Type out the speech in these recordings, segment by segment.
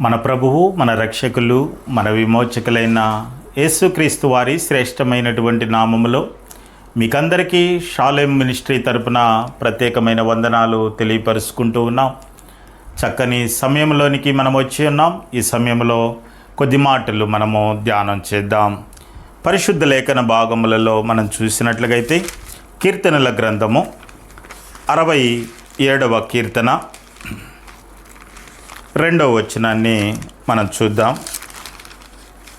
మన ప్రభువు మన రక్షకులు మన విమోచకులైన యేసుక్రీస్తు వారి శ్రేష్టమైనటువంటి నామములో మీకందరికీ షాలేం మినిస్ట్రీ తరపున ప్రత్యేకమైన వందనాలు తెలియపరుచుకుంటూ ఉన్నాం. చక్కని సమయంలోనికి మనం వచ్చి ఉన్నాం. ఈ సమయంలో కొద్ది మాటలు మనము ధ్యానం చేద్దాం. పరిశుద్ధ లేఖన భాగములలో మనం చూసినట్లుగైతే కీర్తనల గ్రంథము అరవై ఏడవ కీర్తన. రెండవ వచనాన్ని మనం చూద్దాం.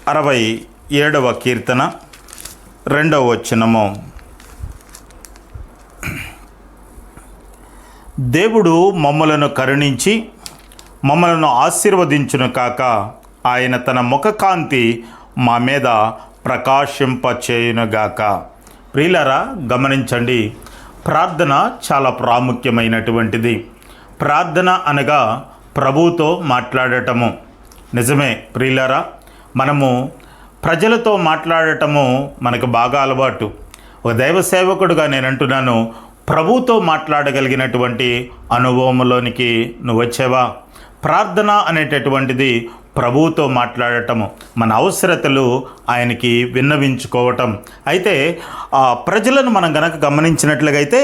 అరవై ఏడవ కీర్తన రెండవ వచనము. దేవుడు మమ్మలను కరుణించి మమ్మలను ఆశీర్వదించును కాక ఆయన తన ముఖకాంతి మా మీద ప్రకాశింపచేయునుగాక. ప్రియులరా గమనించండి ప్రార్థన చాలా ప్రాముఖ్యమైనటువంటిది. ప్రార్థన అనగా ప్రభువుతో మాట్లాడటము. నిజమే ప్రియులరా మనము ప్రజలతో మాట్లాడటము మనకు బాగా అలవాటు. ఒక దైవ సేవకుడుగా నేను అంటున్నాను ప్రభుతో మాట్లాడగలిగినటువంటి అనుభవంలోనికి నువ్వు వచ్చావా? ప్రార్థన అనేటటువంటిది ప్రభువుతో మాట్లాడటము మన అవసరతలు ఆయనకి విన్నవించుకోవటం. అయితే ఆ ప్రజలను మనం గనక గమనించినట్లుగైతే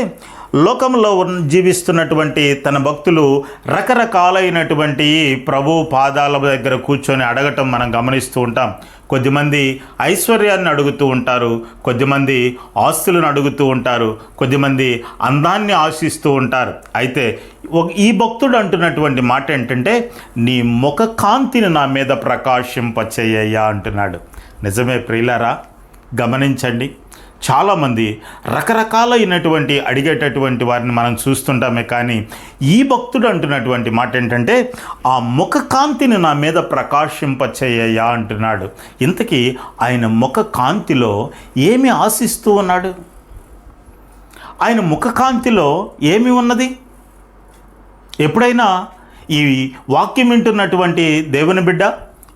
లోకంలో జీవిస్తున్నటువంటి తన భక్తులు రకరకాలైనటువంటి ప్రభు పాదాల దగ్గర కూర్చొని అడగటం మనం గమనిస్తూ ఉంటాం. కొద్దిమంది ఐశ్వర్యాన్ని అడుగుతూ ఉంటారు కొద్దిమంది ఆస్తులను అడుగుతూ ఉంటారు కొద్దిమంది అందాన్ని ఆశిస్తూ ఉంటారు. అయితే ఈ భక్తుడు అంటున్నటువంటి మాట ఏంటంటే నీ ముఖ కాంతిని నా మీద ప్రకాశింపచేయ్యా అంటున్నాడు. నిజమే ప్రియులారా గమనించండి. చాలామంది రకరకాలైనటువంటి అడిగేటటువంటి వారిని మనం చూస్తుంటామే కానీ ఈ భక్తుడు అంటున్నటువంటి మాట ఏంటంటే ఆ ముఖ కాంతిని నా మీద ప్రకాశింపచేయ్యా అంటున్నాడు. ఇంతకీ ఆయన ముఖ కాంతిలో ఏమి ఆశిస్తూ ఉన్నాడు? ఆయన ముఖ కాంతిలో ఏమి ఉన్నది? ఎప్పుడైనా ఈ వాక్యం వింటున్నటువంటి దేవుని బిడ్డ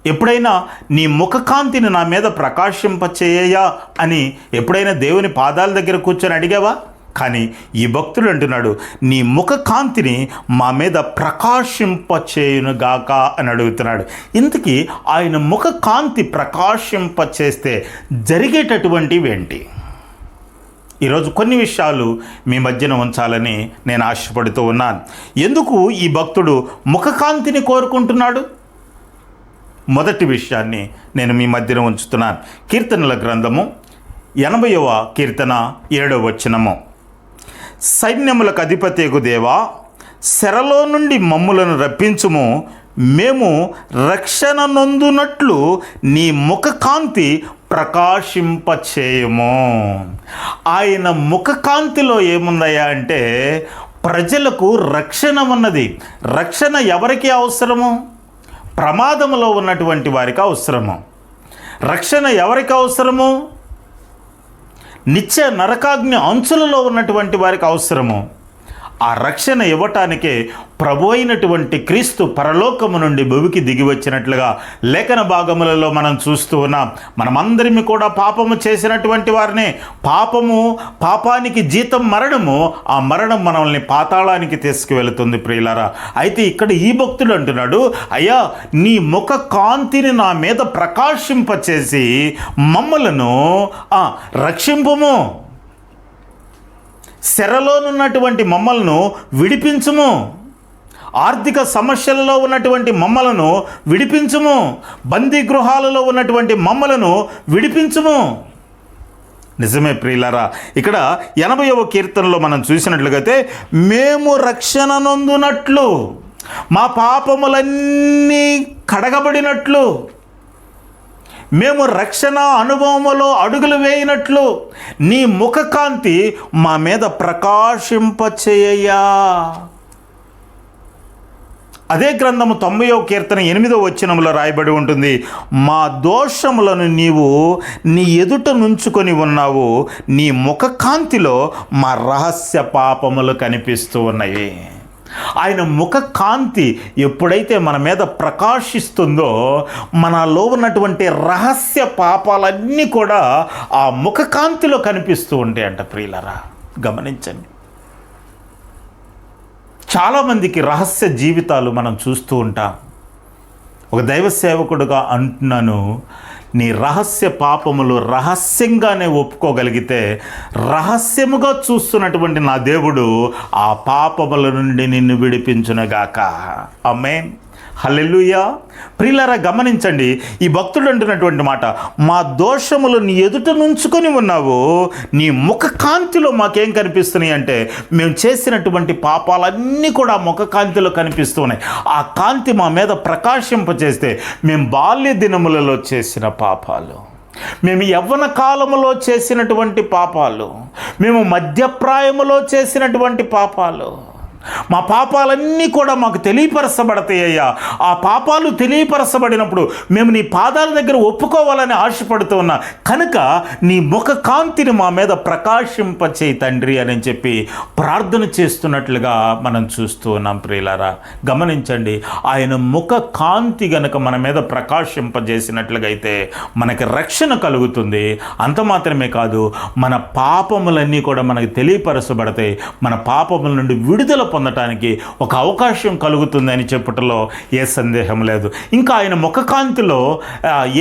ఎప్పుడైనా నీ ముఖకాంతిని నా మీద ప్రకాశింపచేయ అని ఎప్పుడైనా దేవుని పాదాల దగ్గర కూర్చొని అడిగావా? కానీ ఈ భక్తుడు అంటున్నాడు నీ ముఖ కాంతిని మా మీద ప్రకాశింపచేయునుగాక అని అడుగుతున్నాడు. ఇంతకీ ఆయన ముఖకాంతి ప్రకాశింపచేస్తే జరిగేటటువంటివి ఏంటి ఈరోజు కొన్ని విషయాలు మీ మధ్యన ఉంచాలని నేను ఆశపడుతూ ఉన్నాను. ఎందుకు ఈ భక్తుడు ముఖకాంతిని కోరుకుంటున్నాడు? మొదటి విషయాన్ని నేను మీ మధ్యన ఉంచుతున్నాను. కీర్తనల గ్రంథము ఎనభైవ కీర్తన ఏడవ వచనము. సైన్యములకు అధిపతికు దేవా శరలో నుండి మమ్ములను రప్పించుము. మేము రక్షణ నొందునట్లు నీ ముఖకాంతి ప్రకాశింపచేయము. ఆయన ముఖకాంతిలో ఏముందయ్యా అంటే ప్రజలకు రక్షణ ఉన్నది. రక్షణ ఎవరికి అవసరము? ప్రమాదంలో ఉన్నటువంటి వారికి అవసరము. రక్షణ ఎవరికి అవసరము? నిత్య నరకాగ్ని అంచులలో ఉన్నటువంటి వారికి అవసరము. ఆ రక్షణ ఇవ్వటానికే ప్రభు అయినటువంటి క్రీస్తు పరలోకము నుండి భూమికి దిగి వచ్చినట్లుగా లేఖన భాగములలో మనం చూస్తూ ఉన్నాం. మనమందరిమి కూడా పాపము చేసినటువంటి వారినే పాపము పాపానికి జీతం మరణము ఆ మరణం మనల్ని పాతాళానికి తీసుకువెళుతుంది ప్రియులారా. అయితే ఇక్కడ ఈ భక్తుడు అంటున్నాడు అయ్యా నీ ముఖ కాంతిని నా మీద ప్రకాశింపచేసి మమ్మలను రక్షింపము. శరలోనున్నటువంటి మమ్మలను విడిపించుము. ఆర్థిక సమస్యలలో ఉన్నటువంటి మమ్మలను విడిపించుము. బందీ గృహాలలో ఉన్నటువంటి మమ్మలను విడిపించుము. నిజమే ప్రియులారా ఇక్కడ ఎనభైవ కీర్తనలో మనం చూసినట్లుగైతే మేము రక్షణ నొందునట్లు మా పాపములన్నీ కడగబడినట్లు మేము రక్షణ అనుభవములో అడుగులు వేయినట్లు నీ ముఖకాంతి మా మీద ప్రకాశింపచేయ్యా అదే గ్రంథము తొంభయో కీర్తన ఎనిమిదో వచ్చినములో రాయబడి ఉంటుంది. మా దోషములను నీవు నీ ఎదుట నుంచుకొని ఉన్నావు. నీ ముఖకాంతిలో మా రహస్య పాపములు కనిపిస్తూ ఉన్నాయి. ఆయన ముఖ కాంతి ఎప్పుడైతే మన మీద ప్రకాశిస్తుందో మనలో ఉన్నటువంటి రహస్య పాపాలన్నీ కూడా ఆ ముఖ కాంతిలో కనిపిస్తూ ఉంటాయంట ప్రియులరా. గమనించండి. చాలామందికి రహస్య జీవితాలు మనం చూస్తూ ఉంటాం. ఒక దైవ సేవకుడుగా అంటున్నాను నీ రహస్య పాపములు రహస్యంగానే ఒప్పుకోగలిగితే రహస్యముగా చూస్తున్నటువంటి నా దేవుడు ఆ పాపముల నుండి నిన్ను విడిపించునగాక. అమ్మే హల్లెలూయా. ప్రియులారా గమనించండి ఈ భక్తుడు అంటున్నటువంటి మాట మా దోషములు నీ ఎదుట నుంచుకొని ఉన్నావు నీ ముఖ కాంతిలో మాకేం కనిపిస్తున్నాయి? అంటే మేము చేసినటువంటి పాపాలన్నీ కూడా ముఖ కాంతిలో కనిపిస్తున్నాయి ఆ కాంతి మా మీద ప్రకాశింపచేస్తే మేము బాల్య దినములలో చేసిన పాపాలు. మేము యవ్వన కాలములో చేసినటువంటి పాపాలు. మేము మధ్యప్రాయములో చేసినటువంటి పాపాలు. మా పాపాలన్నీ కూడా మాకు తెలియపరచబడతాయ్యా ఆ పాపాలు తెలియపరచబడినప్పుడు మేము నీ పాదాల దగ్గర ఒప్పుకోవాలని ఆశపడుతూ ఉన్నా. కనుక నీ ముఖ కాంతిని మా మీద ప్రకాశింపచేయి తండ్రి అని చెప్పి ప్రార్థన చేస్తున్నట్లుగా మనం చూస్తూ ఉన్నాం ప్రియులారా. గమనించండి ఆయన ముఖ కాంతి గనక మన మీద ప్రకాశింపజేసినట్లుగైతే అయితే మనకి రక్షణ కలుగుతుంది. అంత మాత్రమే కాదు మన పాపములన్నీ కూడా మనకు తెలియపరచబడతాయి. మన పాపముల నుండి విడుదల పొందటానికి ఒక అవకాశం కలుగుతుందని చెప్పటంలో ఏ సందేహం లేదు. ఇంకా ఆయన ముఖకాంతిలో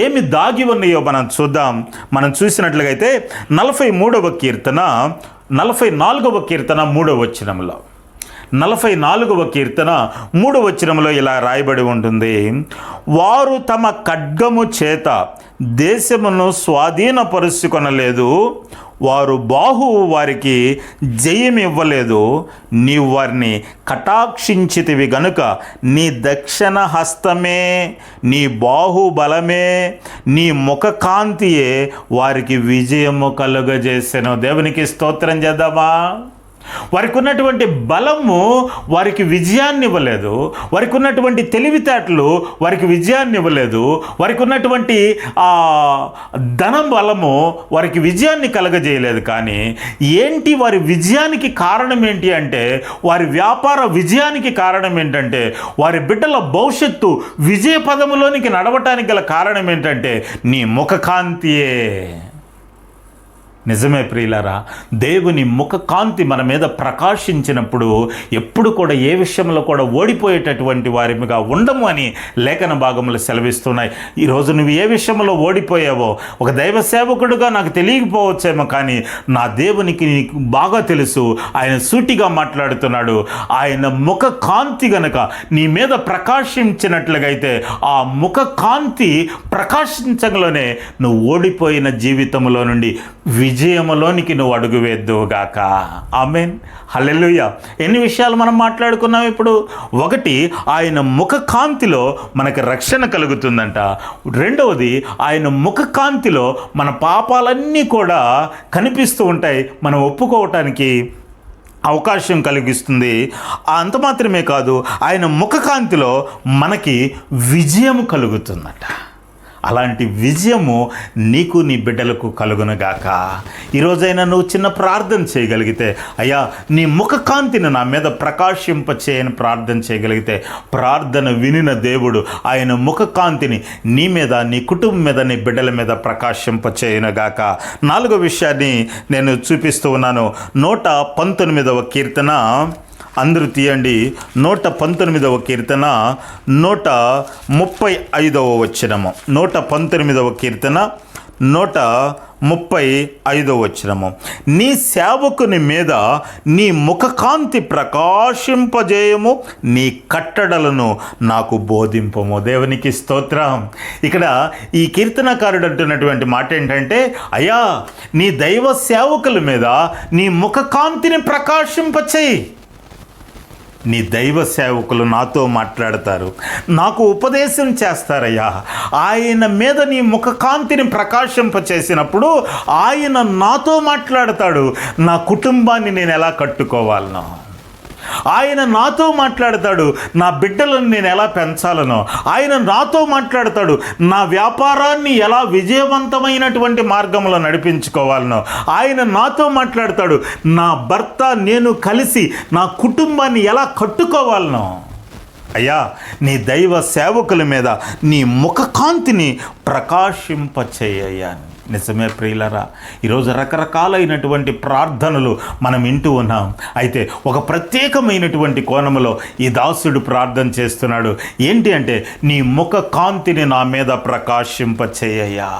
ఏమి దాగి ఉన్నాయో మనం చూద్దాం. మనం చూసినట్లుగా అయితే నలభై మూడవ కీర్తన నలభై నాలుగవ కీర్తన మూడవ వచ్చినంలో నలభై నాలుగవ కీర్తన మూడవ వచనంలో ఇలా రాయబడి ఉంటుంది. వారు తమ ఖడ్గము చేత దేశమును స్వాధీనపరుచుకొనలేదు. వారు బాహువు వారికి జయం ఇవ్వలేదు నీవు వారిని కటాక్షించితివి గనుక నీ దక్షిణ హస్తమే నీ బాహుబలమే నీ ముఖ కాంతియే వారికి విజయము కలుగజేసెను. దేవునికి స్తోత్రం చేద్దామా? వారికి ఉన్నటువంటి బలము వారికి విజయాన్ని ఇవ్వలేదు. వారికి ఉన్నటువంటి తెలివితేటలు వారికి విజయాన్ని ఇవ్వలేదు. వారికి ఉన్నటువంటి ధనం బలము వారికి విజయాన్ని కలగజేయలేదు. కానీ ఏంటి వారి విజయానికి కారణం ఏంటి అంటే వారి వ్యాపార విజయానికి కారణం ఏంటంటే వారి బిడ్డల భవిష్యత్తు విజయ పదములోనికి నడవటానికి గల కారణం ఏంటంటే నీ ముఖకాంతియే. నిజమే ప్రియులారా దేవుని ముఖ కాంతి మన మీద ప్రకాశించినప్పుడు ఎప్పుడు కూడా ఏ విషయంలో కూడా ఓడిపోయేటటువంటి వారిగా ఉండము అని లేఖన భాగములు సెలవిస్తున్నాయి. ఈరోజు నువ్వు ఏ విషయంలో ఓడిపోయావో ఒక దైవ సేవకుడుగా నాకు తెలియకపోవచ్చేమో కానీ నా దేవునికి నీకు బాగా తెలుసు. ఆయన సూటిగా మాట్లాడుతున్నాడు. ఆయన ముఖ కాంతి గనక నీ మీద ప్రకాశించినట్లుగా అయితే ఆ ముఖ కాంతి ప్రకాశించగలోనే నువ్వు ఓడిపోయిన జీవితంలో నుండి విజయములోనికి నువ్వు అడుగు వేద్దువుగాక ఆమెన్. హలెలుయ ఎన్ని విషయాలు మనం మాట్లాడుకున్నాం ఇప్పుడు? ఒకటి ఆయన ముఖ కాంతిలో మనకి రక్షణ కలుగుతుందంట. రెండవది ఆయన ముఖ కాంతిలో మన పాపాలన్నీ కూడా కనిపిస్తూ ఉంటాయి. మనం ఒప్పుకోవటానికి అవకాశం కలిగిస్తుంది. అంత మాత్రమే కాదు ఆయన ముఖకాంతిలో మనకి విజయం కలుగుతుందట. అలాంటి విజయము నీకు నీ బిడ్డలకు కలుగునుగాక. ఈరోజైనా నువ్వు చిన్న ప్రార్థన చేయగలిగితే అయ్యా నీ ముఖ కాంతిని నా మీద ప్రకాశింపచేయని ప్రార్థన చేయగలిగితే ప్రార్థన వినిన దేవుడు ఆయన ముఖ కాంతిని నీ మీద నీ కుటుంబం మీద నీ బిడ్డల మీద ప్రకాశింపచేయనుగాక. నాలుగో విషయాన్ని నేను చూపిస్తూ ఉన్నాను. నూట పంతొమ్మిదవ కీర్తన. అందరూ తీయండి. నూట పంతొమ్మిదవ కీర్తన నూట ముప్పై ఐదవ వచనము. నూట పంతొమ్మిదవ కీర్తన నూట ముప్పై ఐదవ వచనము. నీ సేవకుని మీద నీ ముఖకాంతి ప్రకాశింపజేయము నీ కట్టడలను నాకు బోధింపము. దేవునికి స్తోత్రం. ఇక్కడ ఈ కీర్తనకారుడు అంటున్నటువంటి మాట ఏంటంటే అయ్యా నీ దైవ సేవకుల మీద నీ ముఖకాంతిని ప్రకాశింపచేయి. నీ దైవ సేవకులు నాతో మాట్లాడతారు. నాకు ఉపదేశం చేస్తారయ్యా. ఆయన మీద నీ ముఖ కాంతిని ప్రకాశింపచేసినప్పుడు ఆయన నాతో మాట్లాడతాడు. నా కుటుంబాన్ని నేను ఎలా కట్టుకోవాలనో. ఆయన నాతో మాట్లాడతాడు నా బిడ్డలను నేను ఎలా పెంచాలనో. ఆయన నాతో మాట్లాడతాడు నా వ్యాపారాన్ని ఎలా విజయవంతమైనటువంటి మార్గంలో నడిపించుకోవాలనో. ఆయన నాతో మాట్లాడతాడు నా భర్త నేను కలిసి నా కుటుంబాన్ని ఎలా కట్టుకోవాలనో. అయ్యా నీ దైవ సేవకుల మీద నీ ముఖకాంతిని ప్రకాశింపచేయ్యాను నిజమే ప్రియులరా ఈరోజు రకరకాలైనటువంటి ప్రార్థనలు మనం వింటూ ఉన్నాం. అయితే ఒక ప్రత్యేకమైనటువంటి కోణములో ఈ దాసుడు ప్రార్థన చేస్తున్నాడు. ఏంటి అంటే నీ ముఖ కాంతిని నా మీద ప్రకాశింపచేయ్యా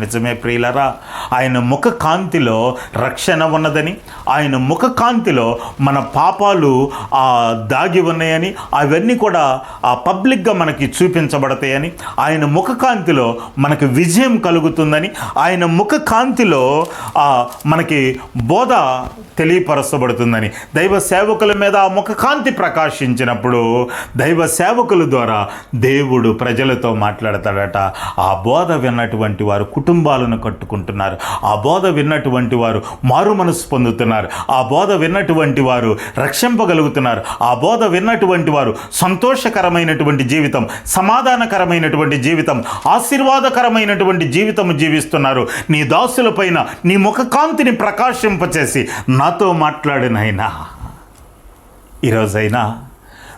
నిజమే ప్రియులరా ఆయన ముఖ కాంతిలో రక్షణ ఉన్నదని ఆయన ముఖ కాంతిలో మన పాపాలు ఆ, దాగి ఉన్నాయని అవన్నీ కూడా ఆ పబ్లిక్గా మనకి చూపించబడతాయని ఆయన ముఖ కాంతిలో మనకి విజయం కలుగుతుందని ఆయన ముఖ కాంతిలో ఆ, మనకి బోధ తెలియపరచబడుతుందని. దైవ సేవకుల మీద ఆ ముఖ కాంతి ప్రకాశించినప్పుడు దైవ సేవకుల ద్వారా దేవుడు ప్రజలతో మాట్లాడతాడట. ఆ బోధ విన్నటువంటి వారు కుటుంబ కుటుంబాలను కట్టుకుంటున్నారు. ఆ బోధ విన్నటువంటి వారు మారు మనసు పొందుతున్నారు. ఆ బోధ విన్నటువంటి వారు రక్షింపగలుగుతున్నారు. ఆ బోధ విన్నటువంటి వారు సంతోషకరమైనటువంటి జీవితం సమాధానకరమైనటువంటి జీవితం ఆశీర్వాదకరమైనటువంటి జీవితం జీవిస్తున్నారు. నీ దాసుల పైన నీ ముఖ కాంతిని ప్రకాశింపచేసి నాతో మాట్లాడినైనా ఈరోజైనా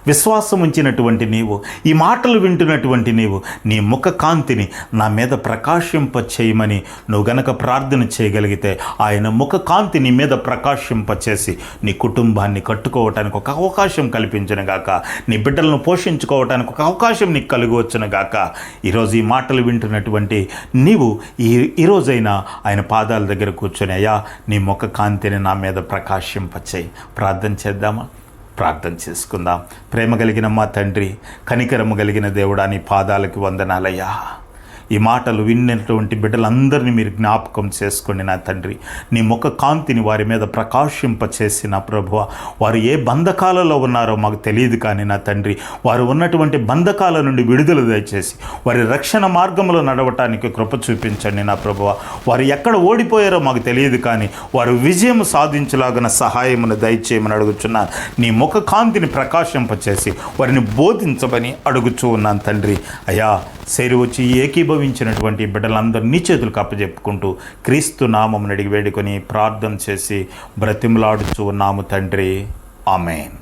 విశ్వాసం ఉంచినటువంటి నీవు ఈ మాటలు వింటున్నటువంటి నీవు నీ ముఖ కాంతిని నా మీద ప్రకాశింప చేయమని నువ్వు గనక ప్రార్థన చేయగలిగితే ఆయన ముఖ కాంతి నీ మీద ప్రకాశింపచేసి నీ కుటుంబాన్ని కట్టుకోవటానికి ఒక అవకాశం కల్పించను గాక. నీ బిడ్డలను పోషించుకోవటానికి ఒక అవకాశం నీకు కలుగవచ్చును గాక. ఈరోజు ఈ మాటలు వింటున్నటువంటి నీవు ఈ ఈరోజైనా ఆయన పాదాల దగ్గర కూర్చొని అయ్యా నీ ముఖ కాంతిని నా మీద ప్రకాశింపచేయి. ప్రార్థన చేద్దామా? ప్రార్థన చేసుకుందాం. ప్రేమ కలిగిన మా తండ్రి కనికరము కలిగిన దేవుడా నీ పాదాలకి వందనాలయ్యా. ఈ మాటలు విన్నటువంటి బిడ్డలందరినీ మీరు జ్ఞాపకం చేసుకోండి నా తండ్రి. నీ ముఖ కాంతిని వారి మీద ప్రకాశింపచేసి నా ప్రభువ. వారు ఏ బంధకాలలో ఉన్నారో మాకు తెలియదు కానీ నా తండ్రి. వారు ఉన్నటువంటి బంధకాల నుండి విడుదల దయచేసి వారి రక్షణ మార్గంలో నడవటానికి కృప చూపించండి నా ప్రభువ. వారు ఎక్కడ ఓడిపోయారో మాకు తెలియదు కానీ వారు విజయం సాధించలాగిన సహాయమును దయచేయమని అడుగుచున్నాను. నీ ముఖ కాంతిని ప్రకాశింపచేసి వారిని బోధించమని అడుగుచూ ఉన్నాను తండ్రి. అయ్యా సేరు వచ్చి ఏకీభ అనుభవించినటువంటి బిడ్డలందరినీ చేతులు కప్పజెప్పుకుంటూ క్రీస్తు నామం అడిగి వేడుకొని ప్రార్థన చేసి బ్రతిమలాడుచు ఉన్నాము తండ్రి. ఆమెన్.